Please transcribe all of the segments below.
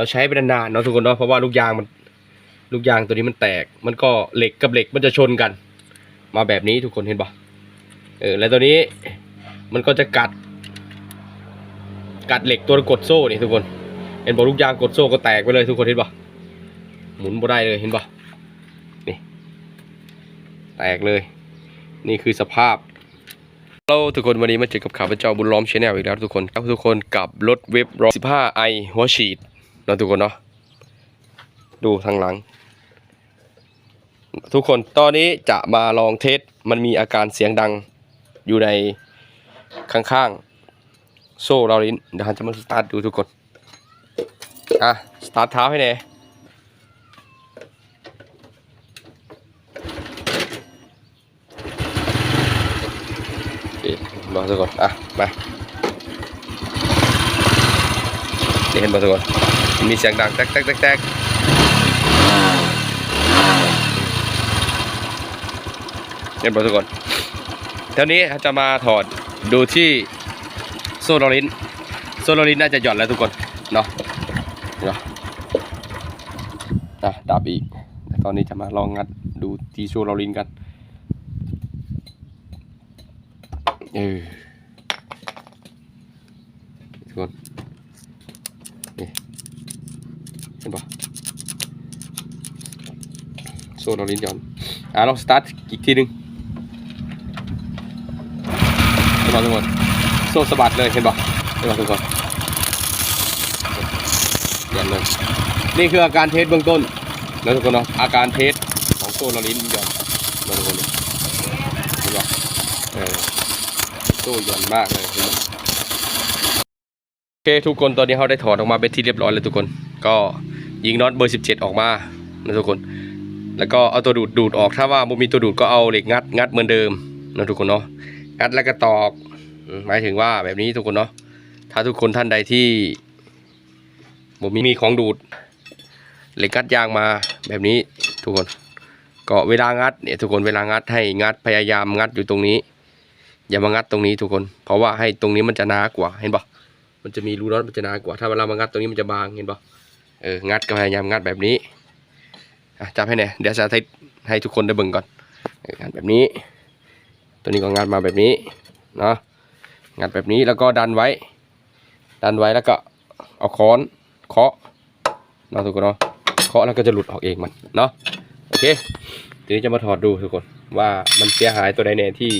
เราใช้ไปนานๆเนาะทุกคนเนาะเพราะว่าลูกยางมันลูกยางตัวนี้มันแตก มันก็เหล็กกับเหล็กมันจะชนกัน มาแบบนี้ทุกคนเห็นปะเออแล้วตัวนี้มันก็จะกัด กัดเหล็กตัวกดโซ่นี่ทุกคน เห็นบอกลูกยางกดโซ่ก็แตกไปเลยทุกคนเห็นปะหมุนบ่ได้เลยเห็นปะนี่แตกเลย นี่คือสภาพเราทุกคนวันนี้มาเจอกับข่าวพระเจ้าบุญล้อมชแนลอีกแล้วทุกคนครับทุกคนกับรถเว็บร้อยสิบห้าไอหัวฉีด นาะทุกคนเนาะดูทางหลัง ทุกคนตอนนี้จะมาลองเทสมันมีอาการเสียงดังอยู่ในข้างๆ โซ่เราลิ้นเดี๋ยวเราจะมาสตาร์ทดูทุกคน อะ สตาร์ทเท้าให้แน่โอเครอสักก่อนอะ มาเห็นบ่ทุกคน มีเสียงดังแตกแตกแตกแตกเห็นบ่ทุกคนเท่านี้จะมาถอดดูที่โซ่โรลินโซ่โรลินน่าจะหย่อนแล้วทุกคนเนาะเนาะอะดับอีกตอนนี้จะมาลองงัดดูที่โซ่โรลินกันเออทุกคน เห็นปะโซ่โรลินหย่อนอะลองสตาร์ทอีกทีหนึงเห็นปะทุกคนโซ่สะบัดเลยเห็นปะเห็นปะทุกคนหย่อนเลยนี่คืออาการเทสเบื้องต้นนะทุกคนเนาะอาการเทสของโซ่โรลินหย่อนนะทุกคนเห็นปะเออโซ่หย่อนมากเลยเห็นปะโอเคทุกคนตอนนี้เขาได้ถอดออกมาเป็นที่เรียบร้อยแล้วทุกคนก็ ยิงน็อตเบอร์ 17 ออกมานะทุกคน แล้วก็เอาตัวดูดดูดออกถ้าว่าบ่มีตัวดูดก็เอาเหล็กงัดงัดเหมือนเดิมนะทุกคนเนาะงัดแล้วก็ตอกหมายถึงว่าแบบนี้ทุกคนเนาะถ้าทุกคนท่านใดที่บ่มีมีของดูด เหล็กงัดยางมาแบบนี้ทุกคน ก็เวลางัดเนี่ยทุกคนเวลางัดให้งัดพยายามงัดอยู่ตรงนี้ อย่ามางัดตรงนี้ทุกคน เพราะว่าให้ตรงนี้มันจะหนากว่าเห็นปะมันจะมีรูน็อตมันจะหนากว่า ถ้าเวลามางัดตรงนี้มันจะบางเห็นปะ เอองัดก็พยายามงัดแบบนี้จับให้แน่เดี๋ยวสาธิตให้ทุกคนได้เบิ่งก่อนงัดแบบนี้ ตัวนี้ก็งัดมาแบบนี้เนาะงัดแบบนี้แล้วก็ดันไว้ ดันไว้แล้วก็เอาค้อนเคาะเนาะทุกคนเนาะเคาะแล้วก็จะหลุดออกเองมันเนาะโอเคทีนี้จะมาถอดดูทุกคนว่ามันเสียหายตัวใดแน่ที่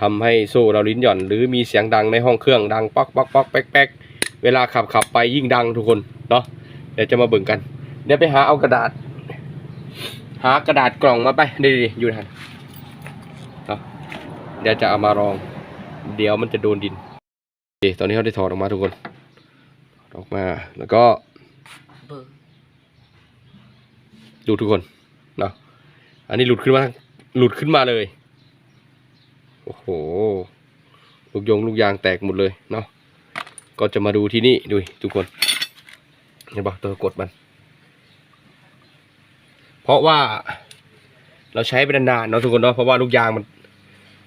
ทำให้โซ่เราลิ้นหย่อน หรือมีเสียงดังในห้องเครื่องดังป๊อกป๊อกป๊อกแป๊กแป๊กเวลาขับขับไปยิ่งดังทุกคนเนาะ ดี๋ยวจะมาเบิ่งกัน เดี๋ยวไปหาเอากระดาษ หากระดาษกล่องมาไปดีๆอยู่ทันเนาะเดี๋ยวจะเอามาลอง เดี๋ยวมันจะโดนดินโอเคตอนนี้เขาได้ถอดออกมาทุกคนออกมาแล้วก็ดูทุกคนเนาะอันนี้หลุดขึ้นมาหลุดขึ้นมาเลย โอ้โห ลูกยงลูกยางแตกหมดเลยเนาะก็จะมาดูที่นี่ดูทุกคน เห็นปะตัวกดมัน เพราะว่าเราใช้ไปนานๆเนาะทุกคนเนาะเพราะว่าลูกยางมัน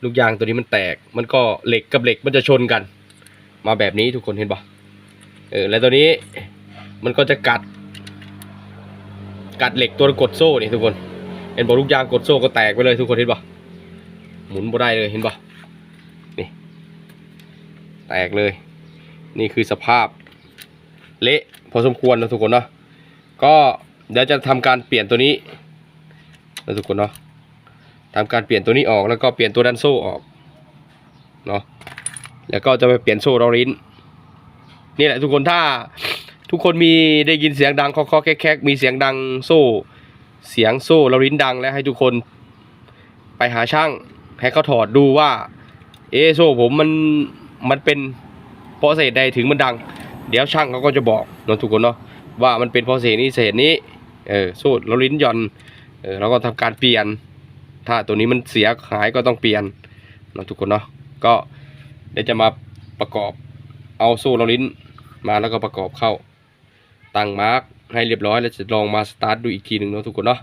ลูกยางตัวนี้มันแตก มันก็เหล็กกับเหล็กมันจะชนกัน มาแบบนี้ทุกคนเห็นปะเออแล้วตัวนี้มันก็จะกัด กัดเหล็กตัวกดโซ่นี่ทุกคน เห็นบอกลูกยางกดโซ่ก็แตกไปเลยทุกคนเห็นปะหมุนบ่ได้เลยเห็นปะนี่แตกเลย นี่คือสภาพ เละพอสมควรนะทุกคนเนาะก็เดี๋ยวจะทำการเปลี่ยนตัวนี้นะทุกคนเนาะทำการเปลี่ยนตัวนี้ออกแล้วก็เปลี่ยนตัวดันโซ่ออกเนาะแล้วก็จะไปเปลี่ยนโซ่เราลิ้นนี่แหละทุกคนถ้าทุกคนมีได้ยินเสียงดังคาะๆแคกมีเสียงดังโซ่ เสียงโซ่เราลิ้นดังแล้วให้ทุกคนไปหาช่างให้เขาถอดดูว่า เอโซ่ผมมันมันเป็นเพราะเศษใดถึงมันดัง เดี๋ยวช่างเขาก็จะบอกเนะทุกคนเนาะว่ามันเป็นเพราะเศษนี้เศษนี้เออโซ่เราลิ้นย่อนเออเราก็ทำการเปลี่ยน ถ้าตัวนี้มันเสียหายก็ต้องเปลี่ยนเนะทุกคนเนาะก็เดี๋ยวจะมาประกอบเอาโซ่เราลิ้นมาแล้วก็ประกอบเข้าตั้งมาร์กให้เรียบร้อยแล้วจะลองมาสตาร์ทดูอีกทีหนึ่งเนาะทุกคนเนาะ